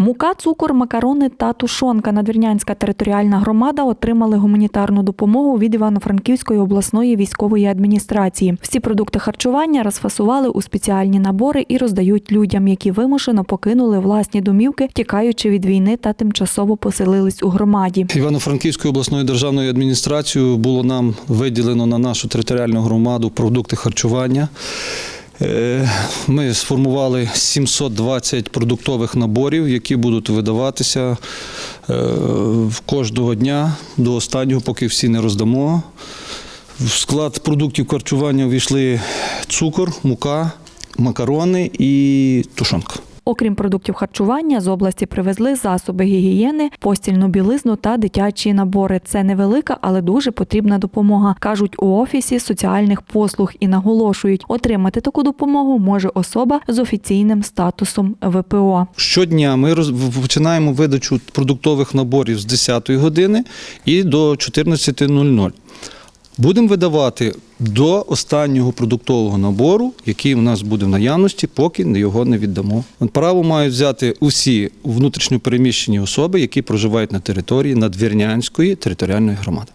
Мука, цукор, макарони та тушонка. Надвірнянська територіальна громада отримали гуманітарну допомогу від Івано-Франківської обласної військової адміністрації. Всі продукти харчування розфасували у спеціальні набори і роздають людям, які вимушено покинули власні домівки, тікаючи від війни та тимчасово поселились у громаді. Івано-Франківською обласною державною адміністрацією було нам виділено на нашу територіальну громаду продукти харчування. Е, Ми сформували 720 продуктових наборів, які будуть видаватися е, кожного дня до останнього, поки всі не роздамо. В склад продуктів харчування увійшли цукор, мука, макарони і тушонка. Окрім продуктів харчування, з області привезли засоби гігієни, постільну білизну та дитячі набори. Це невелика, але дуже потрібна допомога, кажуть у офісі соціальних послуг і наголошують, отримати таку допомогу може особа з офіційним статусом ВПО. Щодня ми роз- в- починаємо видачу продуктових наборів з 10 години і до 14.00. Будемо видавати до останнього продуктового набору, який у нас буде в наявності, поки його не віддамо. Право мають взяти усі внутрішньопереміщені особи, які проживають на території Надвірнянської територіальної громади.